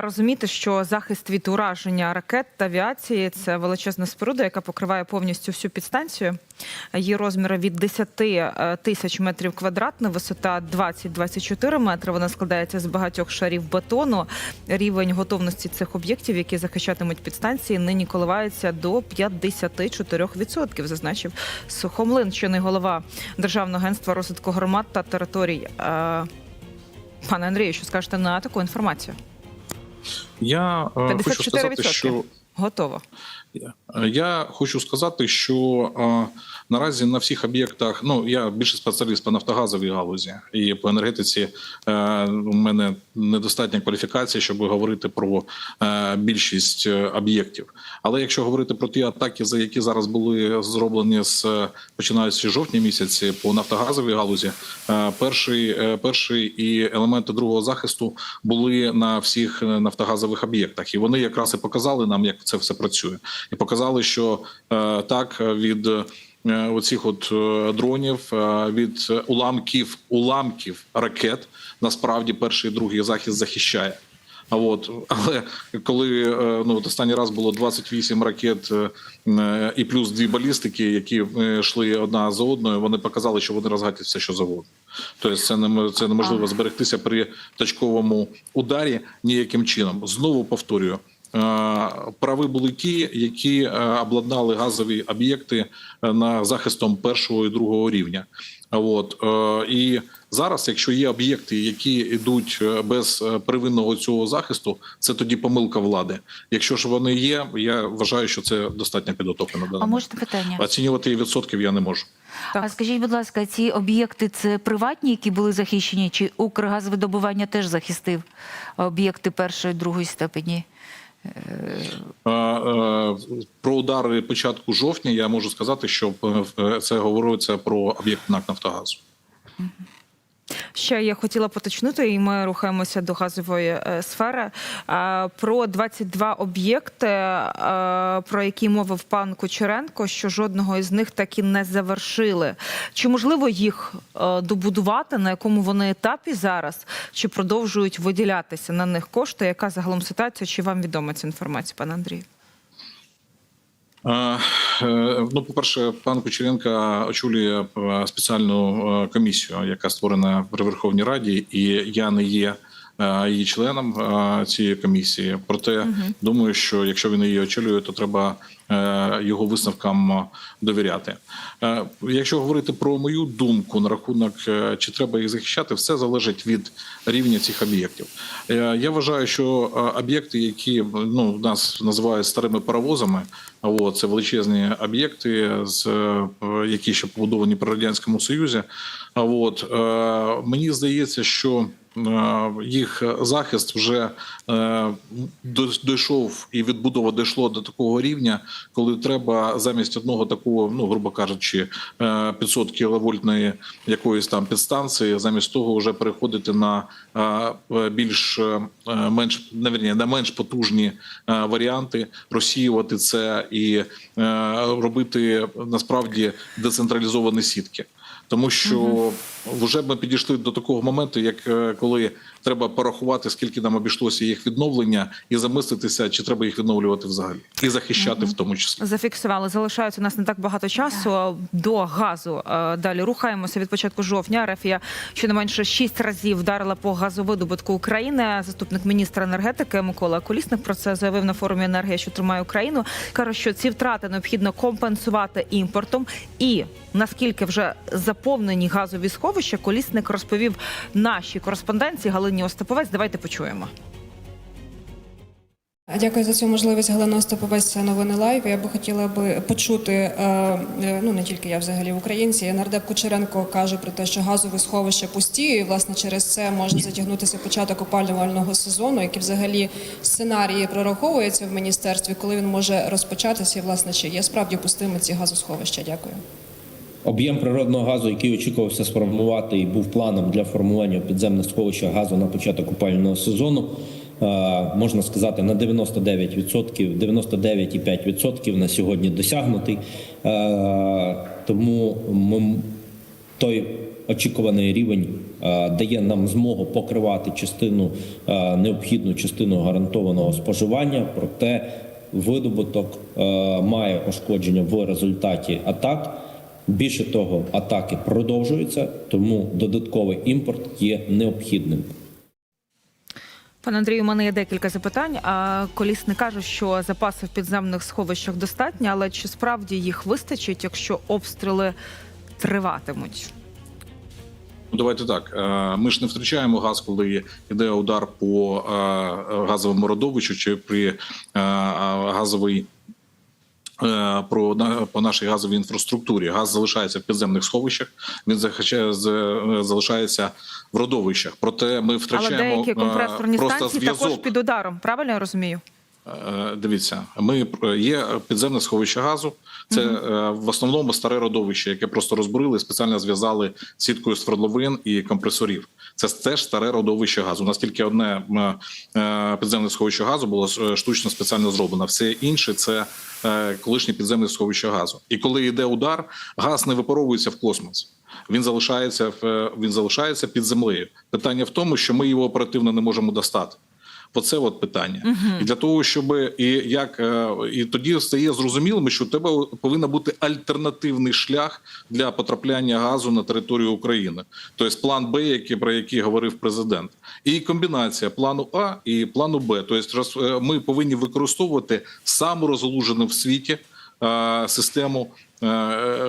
Розуміти, що захист від ураження ракет та авіації це величезна споруда, яка покриває повністю всю підстанцію. Її розміри від 10 е, тисяч метрів квадратних, висота 20-24 метри. Вона складається з багатьох шарів бетону. Рівень готовності цих об'єктів, які захищатимуть підстанції, нині коливається до 54%, зазначив Сухомлин, не голова Державного агентства розвитку громад та територій. Е, Пане Андрію, що скажете на таку інформацію? Я е, хочу сказати, 54%. що Готово. Е, Я хочу сказати, що е, наразі на всіх об'єктах, ну я більше спеціаліст по нафтогазовій галузі і по енергетиці. Е, у мене недостатня кваліфікація, щоб говорити про е, більшість об'єктів. Але якщо говорити про ті атаки, за які зараз були зроблені з починаючи з жовтня місяці по нафтогазовій галузі, е, перший, перший і елементи другого захисту були на всіх нафтогазових об'єктах, і вони якраз і показали нам, як це все працює, і показали, що е, так від е, оцих от е, дронів, е, від уламків уламків ракет насправді перший і другий захист захищає. А от але коли ну от останній раз було 28 ракет і плюс дві балістики, які йшли одна за одною, вони показали, що вони розгатять все, що завгодно. Тобто це не це неможливо зберегтися при точковому ударі ніяким чином. Знову повторюю. Е, Прави були ті, які е, обладнали газові об'єкти е, на захистом першого і другого рівня. А От і зараз, якщо є об'єкти, які йдуть без первинного цього захисту, це тоді помилка влади. Якщо ж вони є, я вважаю, що це достатньо підготовка на А можете питання? Оцінювати відсотків я не можу. Так. А скажіть, будь ласка, ці об'єкти це приватні, які були захищені, чи Укргазвидобування теж захистив об'єкти першої другої степені? Е, е, Про удари початку жовтня я можу сказати, що е, це говориться про об'єкт НАК Нафтогазу. Ще я хотіла поточнити, і ми рухаємося до газової е, сфери. Про 22 об'єкти, е, про які мовив пан Кучеренко, що жодного із них так і не завершили. Чи можливо їх е, добудувати? На якому вони етапі зараз? Чи продовжують виділятися на них кошти? Яка загалом ситуація? Чи вам відома ця інформація, пане Андрію? Е, е, Ну, по-перше, пан Кучеренко очолює е, спеціальну комісію, яка створена при Верховній Раді, і я не є її членом цієї комісії. Проте думаю, що якщо він її очолює, то треба його висновкам е, довіряти. Е, Якщо говорити про мою думку на рахунок, е, чи треба їх захищати, все залежить від рівня цих об'єктів. Е, Я вважаю, що е, об'єкти, які ну нас називають старими паровозами, от це величезні об'єкти, з е, які ще побудовані при радянському союзі. От е, мені здається, що е, їх захист вже е, дійшов і відбудова дійшло до такого рівня, коли треба замість одного такого, ну грубо кажучи, е, 500 кіловольтної якоїсь там підстанції, замість того вже переходити на е, більш е, менш навірні, на менш потужні е, варіанти, розсіювати це і е, робити насправді децентралізовані сітки. Тому що вже ми підійшли до такого моменту, як е, коли треба порахувати, скільки нам обійшлося їх відновлення, і замислитися, чи треба їх відновлювати взагалі, і захищати в тому числі. Зафіксували. Залишається у нас не так багато часу до газу. Е, Далі рухаємося від початку жовтня. Рефія щонайменше шість разів вдарила по газовидобутку України. Заступник міністра енергетики Микола Колісник про це заявив на форумі енергія, що тримає Україну. каже, що ці втрати необхідно компенсувати імпортом. І наскільки вже заповнені газові сховища, колісник розповів нашій кореспонденції Галині Остаповець. Давайте почуємо. Дякую за цю можливість. Галина Остаповець, це новини лайв. Я би хотіла би почути, е, е, ну не тільки я, взагалі українці. Нардеп Кучеренко каже про те, що газові сховища пусті, і власне через це може затягнутися початок опалювального сезону, які взагалі сценарії прораховуються в міністерстві, коли він може розпочатися, і власне чи є справді пустими ці газосховища. Дякую. Об'єм природного газу, який очікувався сформувати і був планом для формування підземних сховища газу на початок опалювального сезону, е, можна сказати, на 99%, 99,5% на сьогодні досягнутий. Е, Тому ми, той очікуваний рівень е, дає нам змогу покривати частину необхідну частину гарантованого споживання. Проте видобуток має пошкодження в результаті атак. Більше того, атаки продовжуються, тому додатковий імпорт є необхідним. Пане Андрію, у мене є декілька запитань. А колісник каже, що запаси в підземних сховищах достатньо, але чи справді їх вистачить, якщо обстріли триватимуть? Ну, давайте так. е, Ми ж не втрачаємо газ, коли йде удар по е, газовому родовищу чи при е, газовій. Е, Про на- по нашій газовій інфраструктурі газ залишається в підземних сховищах. Він захищає е, залишається в родовищах. Проте ми Але втрачаємо деякі е, компресорні просто станції також під ударом. Правильно я розумію? Дивіться, ми є підземне сховище газу. Це е, в основному старе родовище, яке просто розбурили, спеціально зв'язали сіткою свердловин і компресорів. Це теж старе родовище газу. У нас тільки одне підземне сховище газу було штучно спеціально зроблено. Все інше це е, колишнє підземне сховище газу. І коли йде удар, газ не випаровується в космос. Він залишається в е, він залишається під землею. Питання в тому, що ми його оперативно не можемо достати. Оце от питання. І для того, щоб і як е, і тоді стає зрозумілим, що у тебе повинен бути альтернативний шлях для потрапляння газу на територію України. Тобто план Б, який про який говорив президент, і комбінація плану А і плану Б. Тобто, е, ми повинні використовувати саму розгалужену в світі е, систему.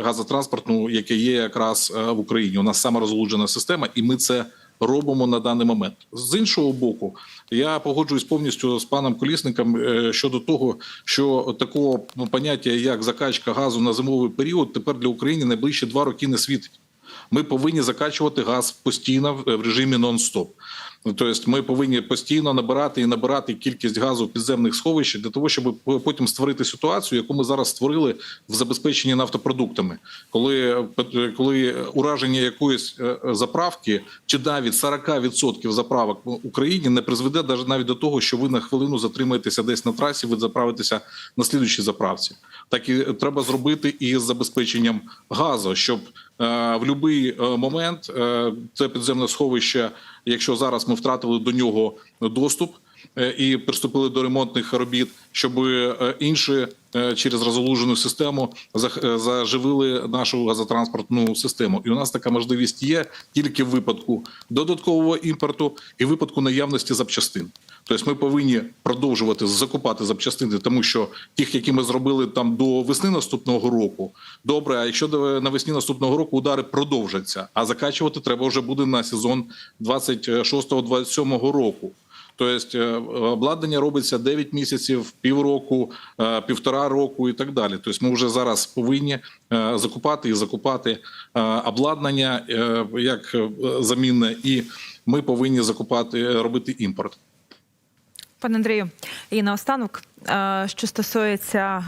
Газотранспортну, яке є якраз в Україні, у нас сама розгалужена система, і ми це робимо на даний момент. З іншого боку, я погоджуюсь повністю з паном Колісником е, щодо того, що такого поняття, як закачка газу на зимовий період, тепер для України найближчі два роки не світить. Ми повинні закачувати газ постійно в в режимі нон-стоп. Ну, Тобто ми повинні постійно набирати і набирати кількість газу підземних сховищах для того, щоб потім створити ситуацію, яку ми зараз створили в забезпеченні нафтопродуктами, коли, коли ураження якоїсь е, заправки чи навіть 40% заправок в Україні не призведе навіть до того, що ви на хвилину затримаєтеся десь на трасі, ви заправитеся на слідуючій заправці. Так і треба зробити і з забезпеченням газу, щоб е, в будь-який момент е, це підземне сховище, якщо зараз ми втратили до нього доступ е, і приступили до ремонтних робіт, щоб е, інші через розгалужену систему е, заживили нашу газотранспортну систему. І у нас така можливість є тільки в випадку додаткового імпорту і випадку наявності запчастин. Тобто ми повинні продовжувати закупати запчастини, тому що тих, які ми зробили там до весни наступного року, добре. А якщо навесні наступного року удари продовжаться, а закачувати треба вже буде на сезон 26-27 року. Тобто е, обладнання робиться 9 місяців, півроку, е, півтора року і так далі. Тобто ми вже зараз повинні е, закупати і закупати обладнання як замінне, і ми повинні закупати робити імпорт. Пане Андрію, і наостанок, е, що стосується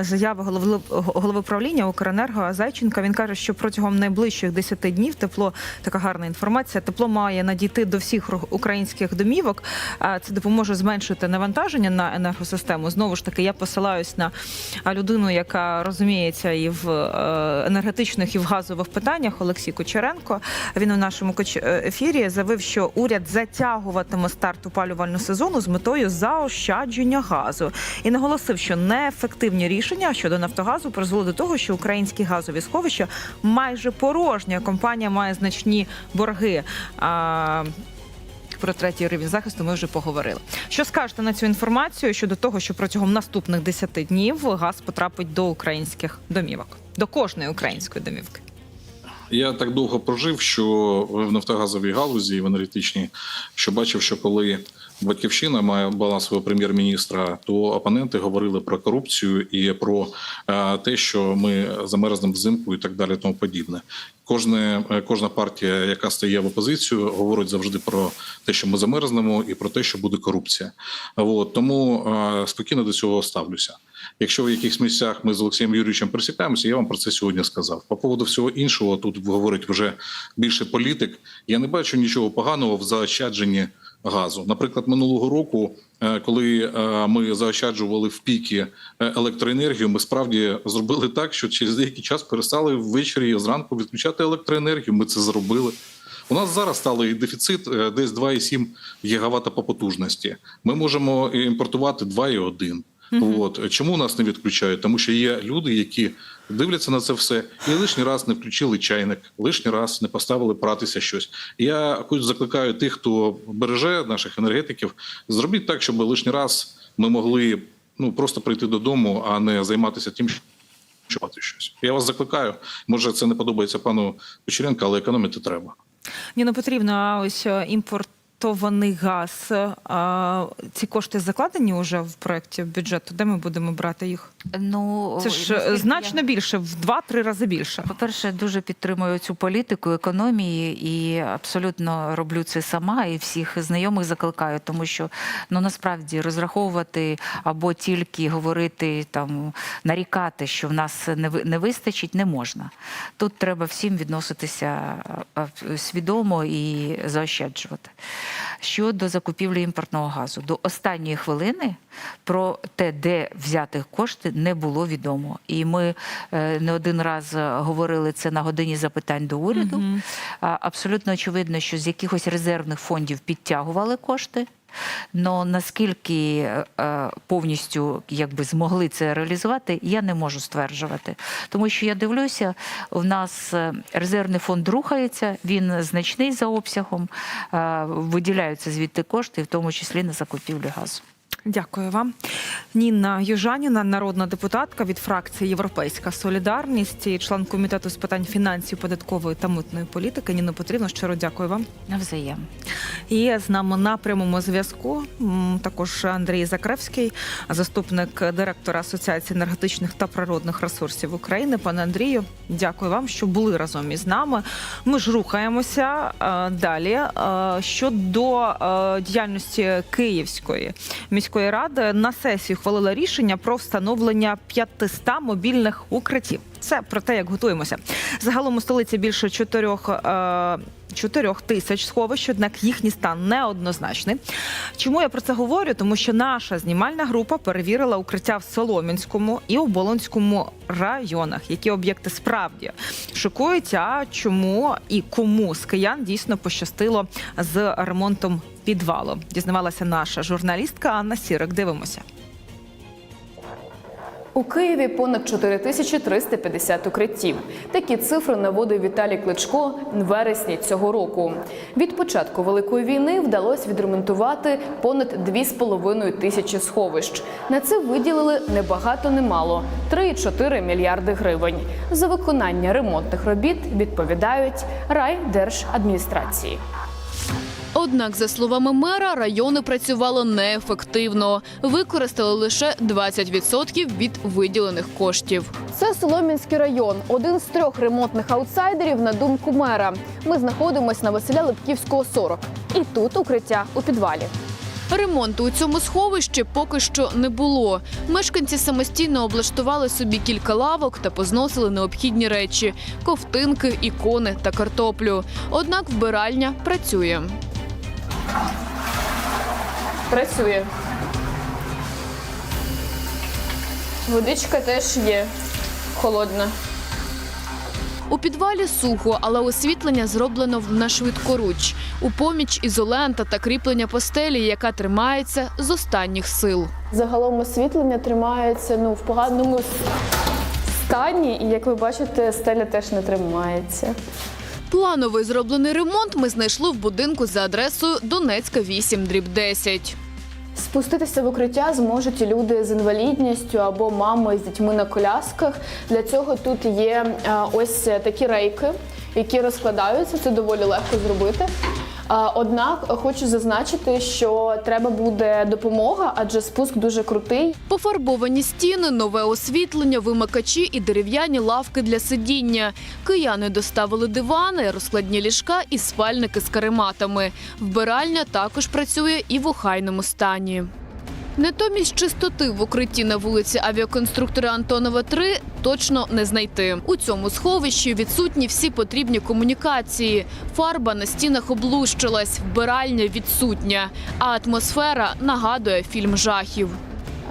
е, заяви голови голови правління Укренерго Зайченка, він каже, що протягом найближчих 10 днів тепло така гарна інформація. Тепло має надійти до всіх українських домівок. Е, Це допоможе зменшити навантаження на енергосистему. Знову ж таки, я посилаюсь на людину, яка розуміється і в енергетичних, і в газових питаннях. Олексій Кучеренко. Він у нашому ефірі заявив, що уряд затягуватиме старт опалювального сезону з метою заощадження газу і наголосив, що неефективні рішення щодо Нафтогазу призвели до того, що українські газові сховища майже порожні. а Компанія має значні борги. А, про третій рівень захисту ми вже поговорили. Що скажете на цю інформацію щодо того, що протягом наступних 10 днів газ потрапить до українських домівок, до кожної української домівки? Я так довго прожив, що в нафтогазовій галузі в енергетичній, що бачив, що коли батьківщина має була свого прем'єр-міністра, то опоненти говорили про корупцію і про е, те, що ми замерзнемо взимку і так далі, тому подібне. Кожне, е, кожна партія, яка стає в опозицію, говорить завжди про те, що ми замерзнемо, і про те, що буде корупція. От тому е, спокійно до цього ставлюся. Якщо в якихось місцях ми з Олексієм Юрійовичем пересікаємося, я вам про це сьогодні сказав. По поводу всього іншого, тут говорить вже більше політик. Я не бачу нічого поганого в заощадженні газу. Наприклад, минулого року, е, коли е, ми заощаджували в піки е, електроенергію, ми справді зробили так, що через деякий час перестали ввечері зранку відключати електроенергію. Ми це зробили. У нас зараз сталий дефіцит десь 2,7 гігавата по потужності. Ми можемо імпортувати 2,1. От чому нас не відключають? Тому що є люди, які дивляться на це все і лишній раз не включили чайник, лишній раз не поставили пратися щось. Я хоч закликаю тих, хто береже наших енергетиків, зробіть так, щоб лишній раз ми могли ну просто прийти додому, а не займатися тим, що чувати щось. Я вас закликаю. Може, це не подобається пану Кучеренко, але економити треба. Ніно Петрівна, а ось е, імпортований газ. а, Ці кошти закладені вже в проєкті бюджету. Де ми будемо брати їх? Ну, Це ж наскільки я- значно більше, в два-три рази більше. По-перше, дуже підтримую цю політику економії і абсолютно роблю це сама і всіх знайомих закликаю, тому що ну насправді розраховувати або тільки говорити там нарікати, що в нас не ви- не вистачить, не можна. Тут треба всім відноситися свідомо і заощаджувати. Щодо закупівлі імпортного газу, до останньої хвилини про те, де взяти кошти, не було відомо. І ми е, не один раз говорили це на годині запитань до уряду. Угу. Абсолютно очевидно, що з якихось резервних фондів підтягували кошти. Но наскільки е, повністю якби змогли це реалізувати, я не можу стверджувати. Тому що я дивлюся, у нас е, резервний фонд рухається, він значний за обсягом, е, виділяються звідти кошти, в тому числі на закупівлю газу. Дякую вам. Ніна Южаніна, народна депутатка від фракції Європейська Солідарність і член комітету з питань фінансів, податкової та митної політики. Ніно Петрівна, щиро дякую вам. Навзаєм. І з нами на прямому зв'язку також Андрій Закревський, заступник директора Асоціації енергетичних та природних ресурсів України. Пане Андрію, дякую вам, що були разом із нами. Ми ж рухаємося е, далі. Е, Щодо е, діяльності Київської міської ради на сесії ухвалила рішення про встановлення 500 мобільних укриттів. Це про те, як готуємося. Загалом у столиці більше чотирьох. е, 4 тисяч сховищ, однак їхній стан неоднозначний. Чому я про це говорю? Тому що наша знімальна група перевірила укриття в Солом'янському і Оболонському районах, які об'єкти справді шокують. А чому і кому з киян дійсно пощастило з ремонтом підвалу? Дізнавалася наша журналістка Анна Сірик. Дивимося. У Києві понад 4350 укриттів. Такі цифри наводив Віталій Кличко в вересні цього року. Від початку великої війни вдалося відремонтувати понад 2,5 тисячі сховищ. На це виділили не багато, не мало 3,4 мільярди гривень. За виконання ремонтних робіт відповідають райдержадміністрації. Однак, за словами мера, райони працювали неефективно. Використали лише 20% від виділених коштів. Це Солом'янський район, один з трьох ремонтних аутсайдерів на думку мера. Ми знаходимося на Василя Липківського 40. І тут укриття у підвалі. Ремонту у цьому сховищі поки що не було. Мешканці самостійно облаштували собі кілька лавок та позносили необхідні речі: ковтинки, ікони та картоплю. Однак вбиральня працює. Працює. Водичка теж є холодна. У підвалі сухо, але освітлення зроблено на швидкоруч. У поміч ізолента та кріплення постелі, яка тримається з останніх сил. Загалом освітлення тримається ну в поганому стані, і як ви бачите, стеля теж не тримається. Плановий зроблений ремонт ми знайшли в будинку за адресою Донецька 8 дріб 10. Спуститися в укриття зможуть люди з інвалідністю або мами з дітьми на колясках. Для цього тут є е, ось такі рейки, які розкладаються. Це доволі легко зробити. Однак хочу зазначити, що треба буде допомога, адже спуск дуже крутий. Пофарбовані стіни, нове освітлення, вимикачі і дерев'яні лавки для сидіння. Кияни доставили дивани, розкладні ліжка і спальники з карематами. Вбиральня також працює і в охайному стані. Натомість чистоти в укритті на вулиці авіаконструктора Антонова 3 точно не знайти. У цьому сховищі відсутні всі потрібні комунікації. Фарба на стінах облущилась, вбиральня відсутня, а атмосфера нагадує фільм жахів.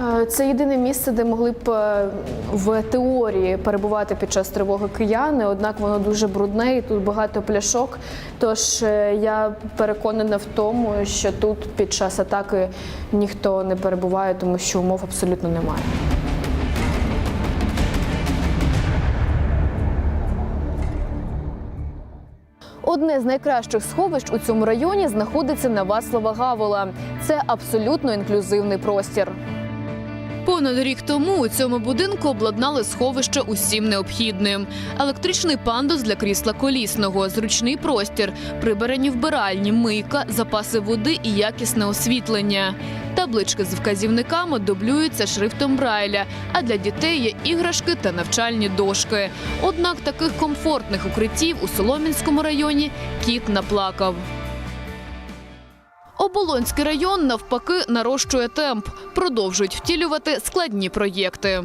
Е, Це єдине місце, де могли б е, в теорії перебувати під час тривоги кияни, однак воно дуже брудне і тут багато пляшок. Тож е, я переконана в тому, що тут під час атаки ніхто не перебуває, тому що умов абсолютно немає. Одне з найкращих сховищ у цьому районі знаходиться на Васлава Гавола. Це абсолютно інклюзивний простір. Понад рік тому у цьому будинку обладнали сховище усім необхідним: електричний пандус для крісла колісного, зручний простір, прибрані вбиральні, мийка, запаси води і якісне освітлення. Таблички з вказівниками дублюються шрифтом Брайля, а для дітей є іграшки та навчальні дошки. Однак таких комфортних укриттів у Соломінському районі кіт наплакав. Оболонський район навпаки нарощує темп, продовжують втілювати складні проєкти.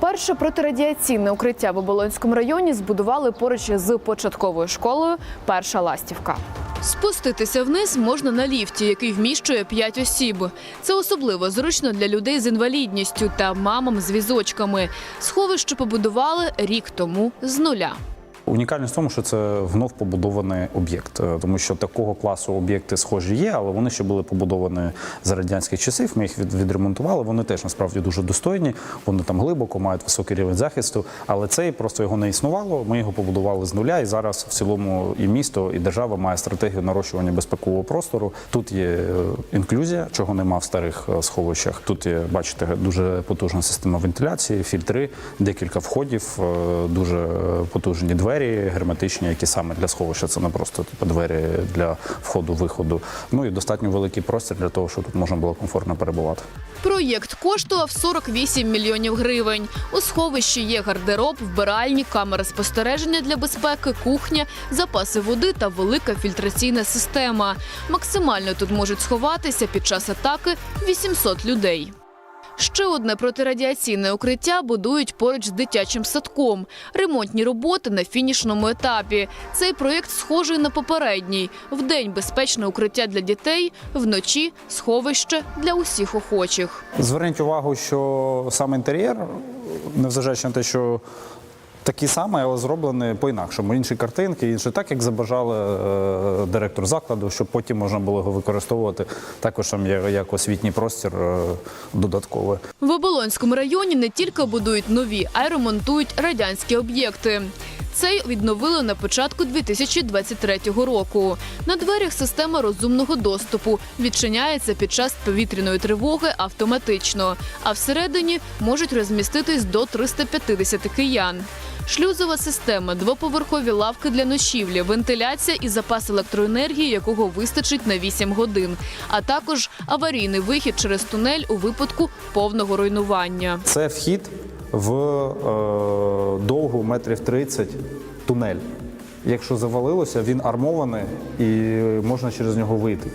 Перше протирадіаційне укриття в Оболонському районі збудували поруч з початковою школою Перша ластівка. Спуститися вниз можна на ліфті, який вміщує 5 осіб. Це особливо зручно для людей з інвалідністю та мамам з візочками. Сховище побудували рік тому з нуля. Унікальність в тому, що це вновь побудований об'єкт, Е, тому що такого класу об'єкти схожі є, але вони ще були побудовані за радянських часів. Ми їх відремонтували. Вони теж насправді дуже достойні. Вони там глибоко мають високий рівень захисту. Але цей просто його не існувало. Ми його побудували з нуля. І зараз в цілому і місто, і держава має стратегію нарощування безпекового простору. Тут є е, інклюзія, чого нема в старих е, сховищах. Тут є, бачите, дуже потужна система вентиляції, фільтри, декілька входів, дуже потужні двері, герметичні, які саме для сховища. Це не просто типу, двері для входу-виходу. Ну і достатньо великий простір для того, щоб тут можна було комфортно перебувати. Проєкт коштував 48 мільйонів гривень. У сховищі є гардероб, вбиральні, камери спостереження для безпеки, кухня, запаси води та велика фільтраційна система. Максимально тут можуть сховатися під час атаки 800 людей. Ще одне протирадіаційне укриття будують поруч з дитячим садком. Ремонтні роботи на фінішному етапі. Цей проєкт схожий на попередній. Вдень безпечне укриття для дітей, вночі сховище для усіх охочих. Зверніть увагу, що сам інтер'єр, незважаючи на те, що такий самий, але зроблений по-інакшому. Інші картинки, інші так, як забажали е, директор закладу, щоб потім можна було його використовувати також там як, як освітній простір е, додатковий. В Оболонському районі не тільки будують нові, а й ремонтують радянські об'єкти. Цей відновили на початку 2023 року. На дверях система розумного доступу відчиняється під час повітряної тривоги автоматично, а всередині можуть розміститись до 350 киян. Шлюзова система, двоповерхові лавки для ночівлі, вентиляція і запас електроенергії, якого вистачить на 8 годин, а також аварійний вихід через тунель у випадку повного руйнування. Це вхід в е, довгу метрів 30 тунель. Якщо завалилося, він армований і можна через нього вийти.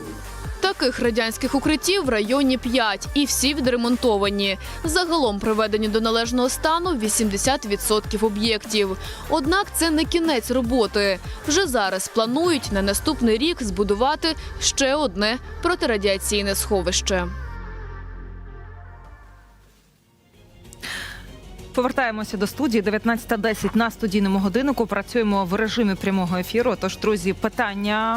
Таких радянських укриттів в районі 5 і всі відремонтовані. Загалом приведені до належного стану 80% об'єктів. Однак це не кінець роботи. Вже зараз планують на наступний рік збудувати ще одне протирадіаційне сховище. Повертаємося до студії 19.10 на студійному годиннику. Працюємо в режимі прямого ефіру. Тож, друзі, питання